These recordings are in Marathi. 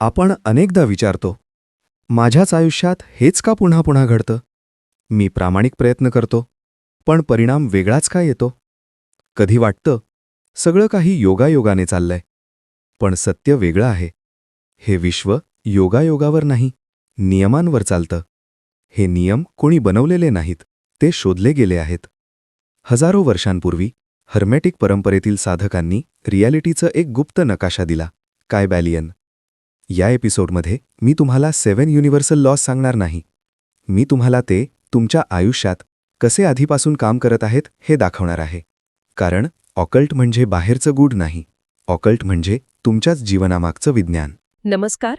आपण अनेकदा विचारतो माझ्याच आयुष्यात हेच का पुन्हा पुन्हा घडतं? मी प्रामाणिक प्रयत्न करतो पण परिणाम वेगळाच का येतो? कधी वाटतं सगळं काही योगायोगाने चाललंय पण सत्य वेगळं आहे. हे विश्व योगायोगावर नाही नियमांवर चालतं. हे नियम कोणी बनवलेले नाहीत ते शोधले गेले आहेत. हजारो वर्षांपूर्वी हर्मेटिक परंपरेतील साधकांनी रियालिटीचं एक गुप्त नकाशा दिला काय बॅलियन या एपिसोडमध्ये मी तुम्हाला सेव्हन युनिव्हर्सल लॉस सांगणार नाही. मी तुम्हाला ते तुमच्या आयुष्यात कसे आधीपासून काम करत आहेत हे दाखवणार आहे. कारण ऑकल्ट म्हणजे बाहेरचं गूढ नाही. ऑकल्ट म्हणजे तुमच्याच जीवनामागचं विज्ञान. नमस्कार.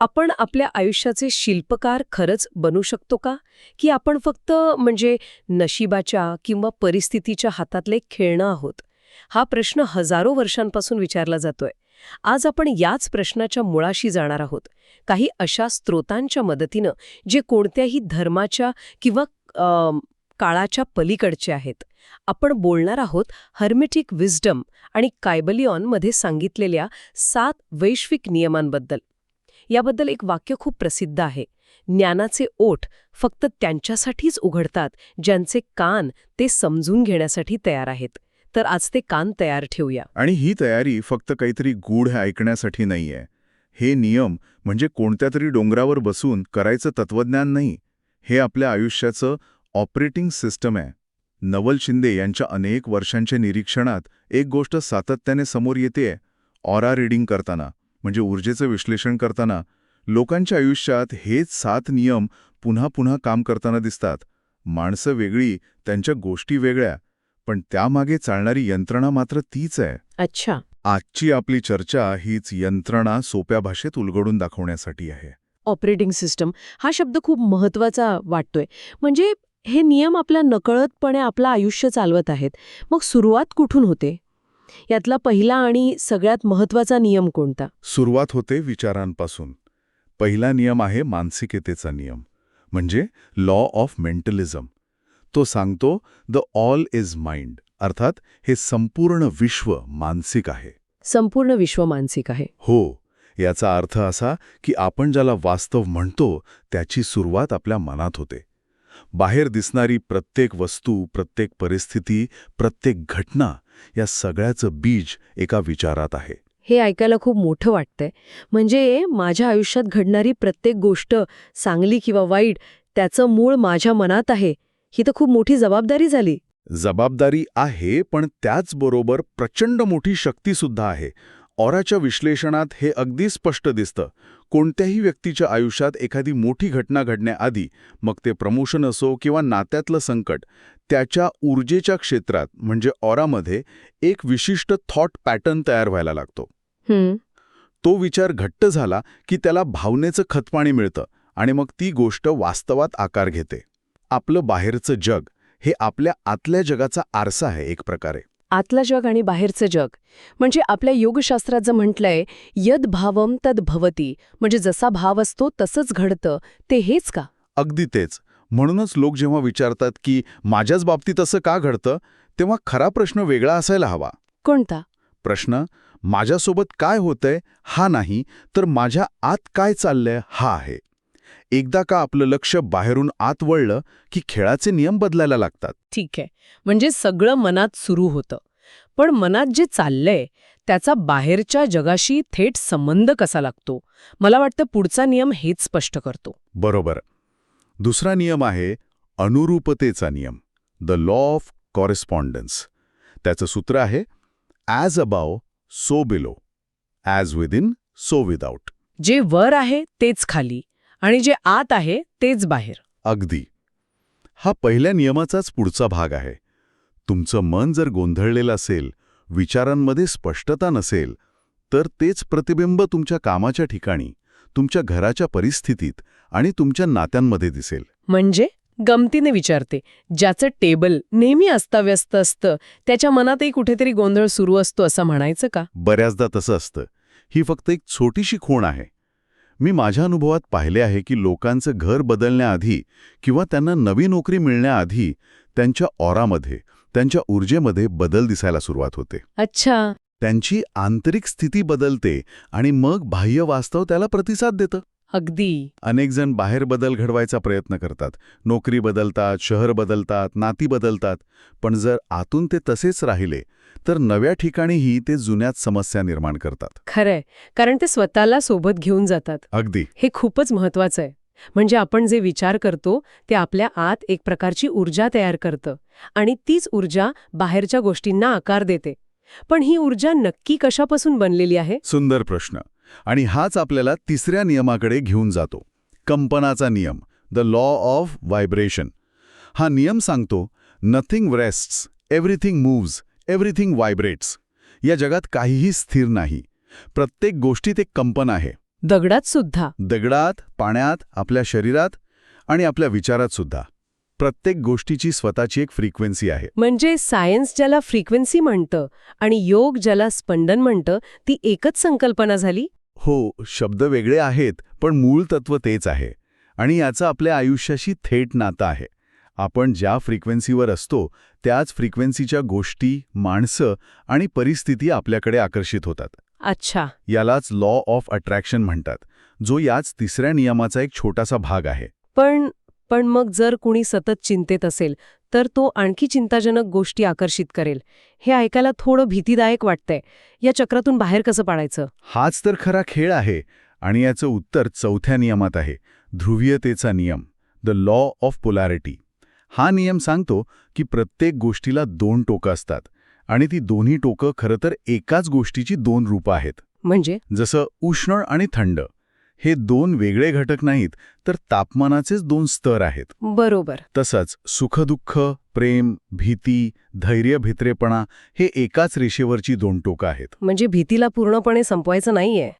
आपण आपल्या आयुष्याचे शिल्पकार खरंच बनू शकतो का? की आपण फक्त म्हणजे नशिबाच्या किंवा परिस्थितीच्या हातातले खेळणं आहोत? हा प्रश्न हजारो वर्षांपासून विचारला जातोय. आज आपण याच प्रश्नाच्या मुळाशी जाणार आहोत. काही अशा स्रोतांच्या मदतीनं जे कोणत्याही धर्माच्या किंवा काळाच्या पलीकडचे आहेत. आपण बोलणार आहोत हर्मेटिक विजडम आणि कायबलिऑनमध्ये सांगितलेल्या सात वैश्विक नियमांबद्दल. याबद्दल एक वाक्य खूप प्रसिद्ध आहे. ज्ञानाचे ओठ फक्त त्यांच्यासाठीच उघडतात ज्यांचे कान ते समजून घेण्यासाठी तयार आहेत. तर आज ते कान तयार ठेवूया. आणि ही तयारी फक्त काहीतरी गूढ ऐकण्यासाठी नाहीये. हे नियम म्हणजे कोणत्या तरी डोंगरावर बसून करायचं तत्वज्ञान नाही. हे आपल्या आयुष्याचं ऑपरेटिंग सिस्टम आहे. नवल शिंदे यांच्या अनेक वर्षांच्या निरीक्षणात एक गोष्ट सातत्याने समोर येतेय ऑरा रीडिंग करताना म्हणजे ऊर्जेचं विश्लेषण करताना. लोकांच्या आयुष्यात हेच सात नियम पुन्हा पुन्हा काम करताना दिसतात. माणसं वेगळी त्यांच्या गोष्टी वेगळ्या. पण त्यामागे चालणारी यंत्रणा मात्र तीच आहे. अच्छा. आजची आपली चर्चा हीच यंत्रणा सोप्या भाषेत उलगडून दाखवण्यासाठी आहे. ऑपरेटिंग सिस्टम हा शब्द खूप महत्त्वाचा वाटतोय. म्हणजे हे नियम आपल्या नकळतपणे आपलं आयुष्य चालवत आहेत. मग सुरुवात कुठून होते? यातला पहिला आणि सगळ्यात महत्त्वाचा नियम कोणता? सुरुवात होते विचारांपासून. पहिला नियम आहे मानसिकतेचा नियम. म्हणजे लॉ ऑफ मेंटलिझम तो सांगतो द ऑल इज माइंड अर्थात हे संपूर्ण विश्व मानसिक आहे. संपूर्ण विश्व मानसिक आहे. हो याचा अर्थ असा की आपण ज्याला वास्तव म्हणतो त्याची सुरुवात आपल्या मनात होते. बाहेर दिसणारी प्रत्येक वस्तू प्रत्येक परिस्थिती प्रत्येक घटना या सगळ्याचं बीज एका विचारात आहे. हे ऐकायला खूप मोठं वाटतंय. म्हणजे माझ्या आयुष्यात घडणारी प्रत्येक गोष्ट चांगली किंवा वाईट त्याचं मूळ माझ्या मनात आहे. ही तर खूप मोठी जबाबदारी झाली. जबाबदारी आहे पण त्याचबरोबर प्रचंड मोठी शक्तीसुद्धा आहे. ऑराच्या विश्लेषणात हे अगदी स्पष्ट दिसतं. कोणत्याही व्यक्तीच्या आयुष्यात एखादी मोठी घटना घडण्याआधी मग ते प्रमोशन असो किंवा नात्यातलं संकट त्याच्या ऊर्जेच्या क्षेत्रात म्हणजे ऑरामध्ये एक विशिष्ट थॉट पॅटर्न तयार व्हायला लागतो. तो विचार घट्ट झाला की त्याला भावनेचं खतपाणी मिळतं आणि मग ती गोष्ट वास्तवात आकार घेते. आपलं बाहेरचं जग हे आपल्या आतल्या जगाचा आरसा आहे एक प्रकारे. आतलं जग आणि बाहेरचं जग. म्हणजे आपल्या योगशास्त्रात जर म्हटलंय यद भावम तद भवती. म्हणजे जसा भाव असतो तसंच घडतं. ते हेच का? अगदी तेच. म्हणूनच लोक जेव्हा विचारतात की माझ्याच बाबतीत असं का घडतं? तेव्हा खरा प्रश्न वेगळा असायला हवा. कोणता? प्रश्न माझ्यासोबत काय होतंय हा नाही तर माझ्या आत काय चाललंय हा आहे. एकदा का आपलं लक्ष बाहेरून आत वळलं की खेळाचे नियम बदलायला लागतात. ठीक आहे. म्हणजे सगळं मनात सुरू होतं. पण मनात जे चाललंय त्याचा बाहेरच्या जगाशी थेट संबंध कसा लागतो? मला वाटतं पुढचा नियम हेच स्पष्ट करतो. बरोबर. दुसरा नियम आहे अनुरूपतेचा नियम द लॉ ऑफ कॉरेस्पॉन्डन्स त्याचं सूत्र आहे as above so below as within so without जे वर आहे तेच खाली. आणि जे आत आहे तेच बाहेर. अगदी. हा पहिल्या नियमाचाच पुढचा भाग आहे. तुमचं मन जर गोंधळलेलं असेल विचारांमध्ये स्पष्टता नसेल तर तेच प्रतिबिंब तुमच्या कामाच्या ठिकाणी तुमच्या घराच्या परिस्थितीत आणि तुमच्या नात्यांमध्ये दिसेल. म्हणजे? गमतीने विचारते. ज्याचं टेबल नेहमी अस्ताव्यस्त असतं त्याच्या मनातही कुठेतरी गोंधळ सुरू असतो असं म्हणायचं का? बऱ्याचदा तसं असतं. ही फक्त एक छोटीशी खूण आहे. मी माझ्या अनुभवात पाहिले आहे की लोकांचं घर बदलण्याआधी किंवा त्यांना नवी नोकरी मिळण्याआधी त्यांच्या ऑरामध्ये त्यांच्या ऊर्जेमध्ये बदल दिसायला सुरुवात होते. अच्छा. त्यांची आंतरिक स्थिती बदलते आणि मग बाह्य वास्तव त्याला प्रतिसाद देतं. अगदी. अनेक जण बाहेर बदल घडवायचा प्रयत्न करतात. नोकरी बदलतात शहर बदलतात नाती बदलतात. पण जर आतून ते तसेच राहिले तर नव्या ठिकाणीही ते जुन्याच समस्या निर्माण करतात. खरंय. कारण ते स्वतःला सोबत घेऊन जातात. अगदी. हे खूपच महत्वाचं आहे. म्हणजे आपण जे विचार करतो ते आपल्या आत एक प्रकारची ऊर्जा तयार करतं आणि तीच ऊर्जा बाहेरच्या गोष्टींना आकार देते. पण ही ऊर्जा नक्की कशापासून बनलेली आहे? सुंदर प्रश्न. आणि हाच आपल्याला तिसऱ्या नियमाकडे घेऊन जातो. कंपनाचा नियम द लॉ ऑफ व्हायब्रेशन हा नियम सांगतो nothing rests everything moves everything vibrates या जगात काहीही स्थिर नाही. प्रत्येक गोष्टीत एक कंपन आहे. दगडात सुद्धा. दगडात पाण्यात आपल्या शरीरात आणि आपल्या विचारात सुद्धा. प्रत्येक गोष्टीची स्वतःची एक फ्रिक्वेन्सी आहे. म्हणजे सायन्स ज्याला फ्रिक्वेन्सी म्हणतं आणि योग ज्याला स्पंदन म्हणतं ती एकच संकल्पना झाली? हो शब्द वेगळे आहेत पण मूळ तत्व तेच आहे. आणि याचं आपल्या आयुष्याशी थेट नातं आहे. आपण ज्या फ्रिक्वेन्सीवर असतो त्याच फ्रिक्वेन्सीच्या गोष्टी माणसं आणि परिस्थिती आपल्याकडे आकर्षित होतात. अच्छा. यालाच लॉ ऑफ अट्रॅक्शन म्हणतात जो याच तिसऱ्या नियमाचा एक छोटासा भाग आहे. पण पण मग जर कुणी सतत चिंतेत असेल तर तो आणखी चिंताजनक गोष्टी आकर्षित करेल. हे ऐकायला थोडं भीतीदायक वाटतंय. या चक्रातून बाहेर कसं पाडायचं? हाच तर खरा खेळ आहे आणि याचं उत्तर चौथ्या नियमात आहे ध्रुवीयतेचा नियम द लॉ ऑफ पोलॅरिटी हा नियम सांगतो की प्रत्येक गोष्टीला दोन टोकं असतात आणि ती दोन्ही टोकं खरं तर एकाच गोष्टीची दोन रूपं आहेत. म्हणजे? जसं उष्ण आणि थंड हे दोन वेगळे घटक नाहीत तर तापमानाचेच दोन स्तर आहेत. बरोबर. तसंच सुखदुःख प्रेम भीती धैर्य भित्रेपणा हे एकाच रेषेवरची दोन टोकं आहेत. म्हणजे भीतीला पूर्णपणे संपवायचं नाहीये.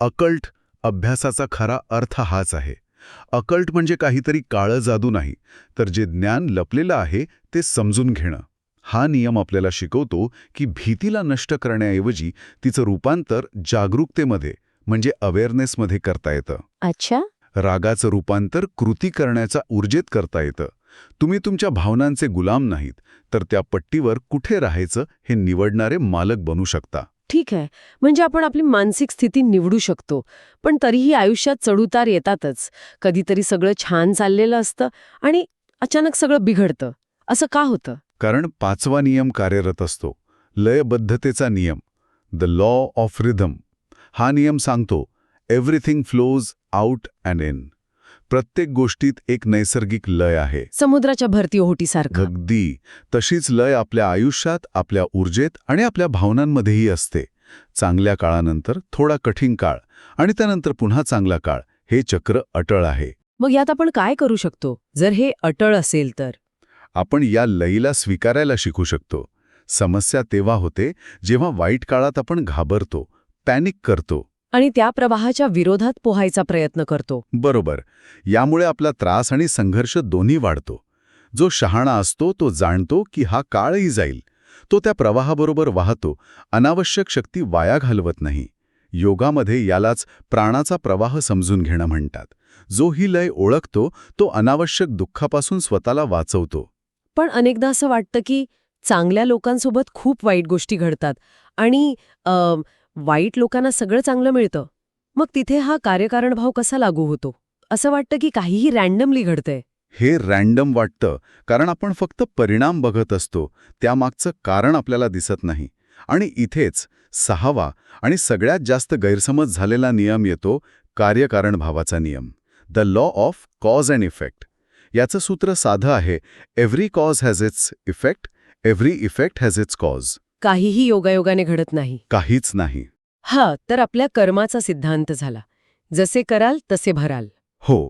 अकल्ट अभ्यासाचा खरा अर्थ हाच आहे. अकल्ट म्हणजे काहीतरी काळं जादू नाही तर जे ज्ञान लपलेलं आहे ते समजून घेणं. हा नियम आपल्याला शिकवतो की भीतीला नष्ट करण्याऐवजी तिचं रूपांतर जागरूकतेमध्ये म्हणजे अवेअरनेसमध्ये करता येतं. अच्छा. रागाचं रूपांतर कृती करण्याचा ऊर्जेत करता येतं. तुम्ही तुमच्या भावनांचे गुलाम नाहीत तर त्या पट्टीवर कुठे राहायचं हे निवडणारे मालक बनू शकता. ठीक आहे. म्हणजे आपण आपली मानसिक स्थिती निवडू शकतो. पण तरीही आयुष्यात चढउतार येतातच. कधीतरी सगळं छान चाललेलं असतं आणि अचानक सगळं बिघडतं. असं का होतं? कारण पाचवा नियम कार्यरत असतो. लयबद्धतेचा नियम. द लॉ ऑफ रिधम हा नियम सांगतो everything flows out and in प्रत्येक गोष्टीत एक नैसर्गिक लय आहे. समुद्राच्या भरती ओहोटीसारखं. अगदी. तशीच लय आपल्या आयुष्यात आपल्या ऊर्जेत आणि आपल्या भावनांमध्येही असते. चांगल्या काळानंतर थोडा कठीण काळ आणि त्यानंतर पुन्हा चांगला काळ हे चक्र अटळ आहे. मग यात आपण काय करू शकतो? जर हे अटळ असेल तर? आपण या लयीला स्वीकारायला शिकू शकतो. समस्या तेव्हा होते जेव्हा वाईट काळात आपण घाबरतो पॅनिक करतो. आणि त्या प्रवाहाच्या विरोधात पोहायचा प्रयत्न करतो. बरोबर. यामुळे आपला त्रास आणि संघर्ष दोन्ही वाढतो. जो शहाणा असतो तो जाणतो की हा काळही जाईल. तो त्या प्रवाहाबरोबर वाहतो. अनावश्यक शक्ती वाया घालवत नाही. योगामध्ये यालाच प्राणाचा प्रवाह समजून घेणं म्हणतात. जो ही लय ओळखतो तो अनावश्यक दुःखापासून स्वतःला वाचवतो. पण अनेकदा असं वाटतं की चांगल्या लोकांसोबत खूप वाईट गोष्टी घडतात. आणि वाईट लोकांना सगळं चांगलं मिळतं. मग तिथे हा कार्यकारण भाव कसा लागू होतो? असं वाटतं की काहीही रॅन्डमली घडतंय. हे रॅन्डम वाटतं कारण आपण फक्त परिणाम बघत असतो त्यामागचं कारण आपल्याला दिसत नाही. आणि इथेच सहावा आणि सगळ्यात जास्त गैरसमज झालेला नियम येतो कार्यकारण भावाचा नियम. The law of cause and effect याचं सूत्र साधं आहे every cause has its effect every effect has its cause काहीही योगायोगाने घडत नाही. काहीच नाही. हा तर आपल्या कर्माचा सिद्धांत झाला. जसे कराल तसे भराल. हो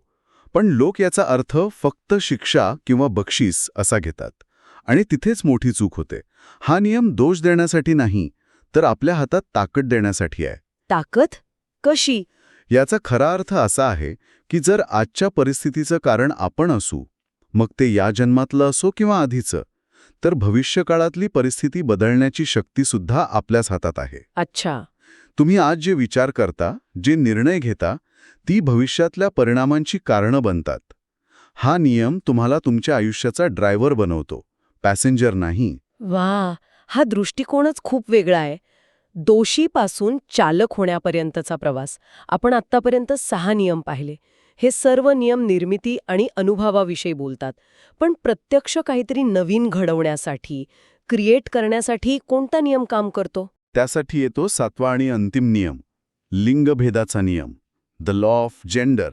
पण लोक याचा अर्थ फक्त शिक्षा किंवा बक्षीस असा घेतात. आणि तिथेच मोठी चूक होते. हा नियम दोष देण्यासाठी नाही तर आपल्या हातात ताकद देण्यासाठी आहे. ताकद? कशी? याचा खरा अर्थ असा आहे की जर आजच्या परिस्थितीचं कारण आपण असू मग ते या जन्मातलं असो किंवा आधीचं तर भविष्यकाळातली परिस्थिती बदलण्याची शक्तीसुद्धा आपल्याच हातात आहे. अच्छा. तुम्ही आज जे विचार करता जे निर्णय घेता ती भविष्यातल्या परिणामांची कारणं बनतात. हा नियम तुम्हाला तुमच्या आयुष्याचा ड्रायव्हर बनवतो पॅसेंजर नाही. वा हा दृष्टिकोनच खूप वेगळा आहे. दोषीपासून चालक होण्यापर्यंतचा प्रवास. आपण आत्तापर्यंत सहा नियम पाहिले. हे सर्व नियम निर्मिती आणि अनुभवाविषयी बोलतात. पण प्रत्यक्ष काहीतरी नवीन घडवण्यासाठी क्रिएट करण्यासाठी कोणता नियम काम करतो? त्यासाठी येतो सातवा आणि अंतिम नियम लिंगभेदाचा नियम. द लॉ ऑफ जेंडर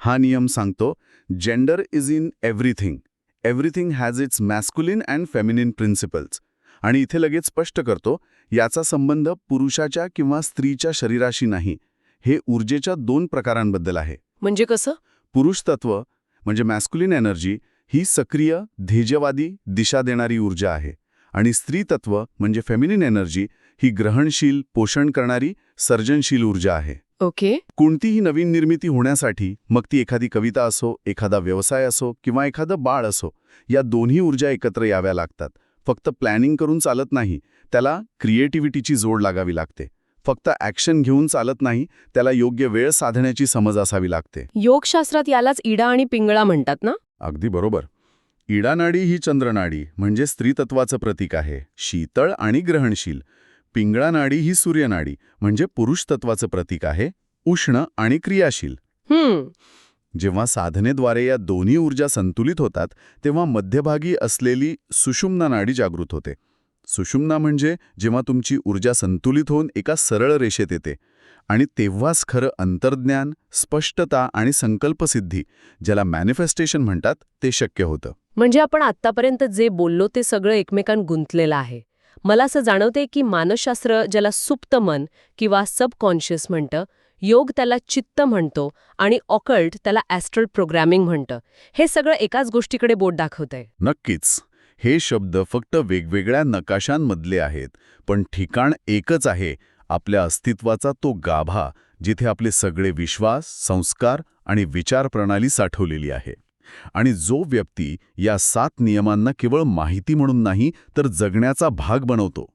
हा नियम सांगतो gender is in everything everything has its masculine and feminine principles आणि इथे लगेच स्पष्ट करतो याचा संबंध पुरुषाच्या किंवा स्त्रीच्या शरीराशी नाही. हे ऊर्जेच्या दोन प्रकारांबद्दल आहे. म्हणजे कसं? पुरुष तत्व म्हणजे मॅस्कुलिन एनर्जी ही सक्रिय धेजवादी दिशा देणारी ऊर्जा आहे. आणि स्त्री तत्व म्हणजे फेमिनिन एनर्जी ही ग्रहणशील पोषण करणारी सर्जनशील ऊर्जा आहे. ओके. कोणतीही नवीन निर्मिती होण्यासाठी मग ती एखादी कविता असो एखादा व्यवसाय असो किंवा एखादं बाळ असो या दोन्ही ऊर्जा एकत्र याव्या लागतात. फक्त प्लॅनिंग करून चालत नाही त्याला क्रिएटिव्हिटीची जोड लागावी लागते. फक्त ॲक्शन घेऊन चालत नाही त्याला योग्य वेळ साधण्याची समज असावी लागते. योगशास्त्रात यालाच इडा आणि पिंगळा म्हणतात ना? अगदी बरोबर. इडानाडी ही चंद्रनाडी म्हणजे स्त्रीतत्वाचं प्रतीक आहे. शीतळ आणि ग्रहणशील. पिंगळा नाडी ही सूर्यनाडी म्हणजे पुरुष तत्वाचं प्रतीक आहे. उष्ण आणि क्रियाशील. जेव्हा साधनेद्वारे या दोन्ही ऊर्जा संतुलित होतात तेव्हा मध्यभागी असलेली सुषुम्ना नाडी जागृत होते. सुषुम्ना म्हणजे जेव्हा तुमची ऊर्जा संतुलित होऊन एका सरळ रेषेत येते. आणि तेव्हाच खरं अंतर्ज्ञान स्पष्टता आणि संकल्पसिद्धी ज्याला मॅनिफेस्टेशन म्हणतात ते शक्य होतं. म्हणजे आपण आत्तापर्यंत जे बोललो ते सगळं एकमेकांत गुंतलेलं आहे. मला असं जाणवते की मानसशास्त्र ज्याला सुप्त मन किंवा सबकॉन्शियस म्हणतं योग त्याला चित्त म्हणतो आणि ऑकल्ट त्याला ॲस्ट्रल प्रोग्रॅमिंग म्हणतं. हे सगळं एकाच गोष्टीकडे बोट दाखवतंय. नक्कीच. हे शब्द फक्त वेगवेगळ्या नकाशांमधले आहेत पण ठिकाण एकच आहे आपल्या अस्तित्वाचा तो गाभा जिथे आपले सगळे विश्वास संस्कार आणि विचारप्रणाली साठवलेली आहे. आणि जो व्यक्ती या सात नियमांना केवळ माहिती म्हणून नाही तर जगण्याचा भाग बनवतो.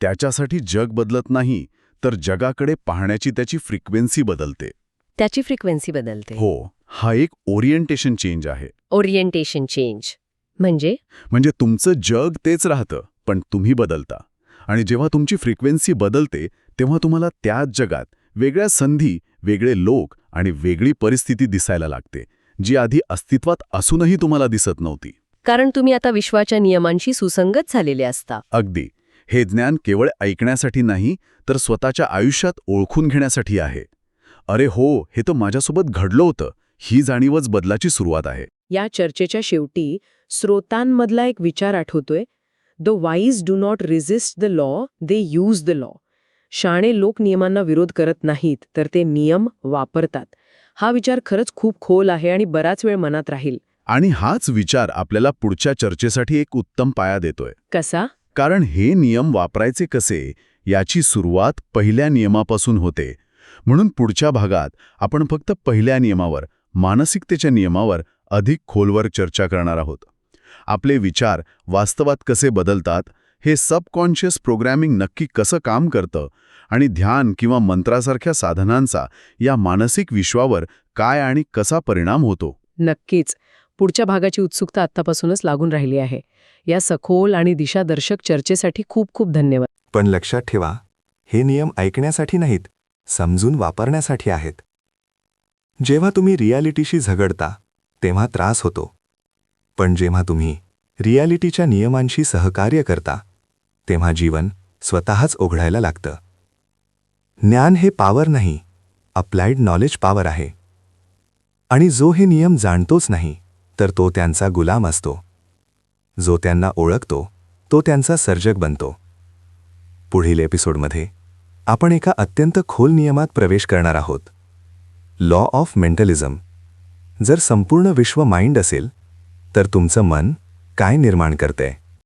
त्याच्यासाठी जग बदलत नाही तर जगाकडे पाहण्याची त्याची फ्रिक्वेन्सी बदलते. त्याची फ्रिक्वेन्सी बदलते. हो हा एक ओरिएंटेशन चेंज आहे. ओरिएंटेशन चेंज म्हणजे? म्हणजे तुमचं जग तेच राहतं पण तुम्ही बदलता. आणि जेव्हा तुमची फ्रिक्वेन्सी बदलते तेव्हा तुम्हाला त्याच जगात वेगळ्या संधी वेगळे लोक आणि वेगळी परिस्थिती दिसायला लागते जी आधी अस्तित्वात असूनही तुम्हाला दिसत नव्हती. कारण तुम्ही आता विश्वाच्या नियमांशी सुसंगत झालेले असता. अगदी. हे ज्ञान केवळ ऐकण्यासाठी नाही तर स्वतःच्या आयुष्यात ओळखून घेण्यासाठी आहे. अरे हो हे तर माझ्यासोबत घडलं होतं. ही जाणीवच बदलाची सुरुवात आहे. या चर्चेच्या शेवटी श्रोतांमधला एक विचार आठवतोय. The wise do not resist the law they use the law. शाणे लोक नियमांना विरोध करत नाहीत तर ते नियम वापरतात. हा विचार खरंच खूप खोल आहे आणि बराच वेळ मनात राहील. आणि हाच विचार आपल्याला पुढच्या चर्चेसाठी एक उत्तम पाया देतोय. कसा? कारण हे नियम वापरायचे कसे याची सुरुवात पहिल्या नियमापासून होते. म्हणून पुढच्या भागात आपण फक्त पहिल्या नियमावर मानसिकतेच्या नियमावर अधिक खोलवर चर्चा करणार आहोत. आपले विचार वास्तवात कसे बदलतात हे सबकॉन्शियस प्रोग्रॅमिंग नक्की कसं काम करतं आणि ध्यान किंवा मंत्रासारख्या साधनांचा या मानसिक विश्वावर काय आणि कसा परिणाम होतो? नक्कीच. पुढच्या भागाची उत्सुकता आत्तापासूनच लागून राहिली आहे. या सखोल आणि दिशादर्शक चर्चेसाठी खूप खूप धन्यवाद. पण लक्षात ठेवा हे नियम ऐकण्यासाठी नाहीत समजून वापरण्यासाठी आहेत. जेव्हा तुम्ही रियालिटीशी झगडता तेव्हा त्रास होतो. पण जेव्हा तुम्ही रियालिटीच्या नियमांशी सहकार्य करता तेव्हा जीवन स्वतःच ओघडायला लागतं. ज्ञान हे पावर नाही अप्लाइड नॉलेज पावर आहे. आणि जो हे नियम जाणतोच नाही तर तो त्यांचा गुलाम असतो. जो त्यांना ओळखतो तो त्यांचा सर्जक बनतो. पुढील एपिसोडमध्ये आपण एका अत्यंत खोल नियमात प्रवेश करणार आहोत. लॉ ऑफ मेंटलिझम जर संपूर्ण विश्व माइंड असेल तर तुमचं मन काय निर्माण करते?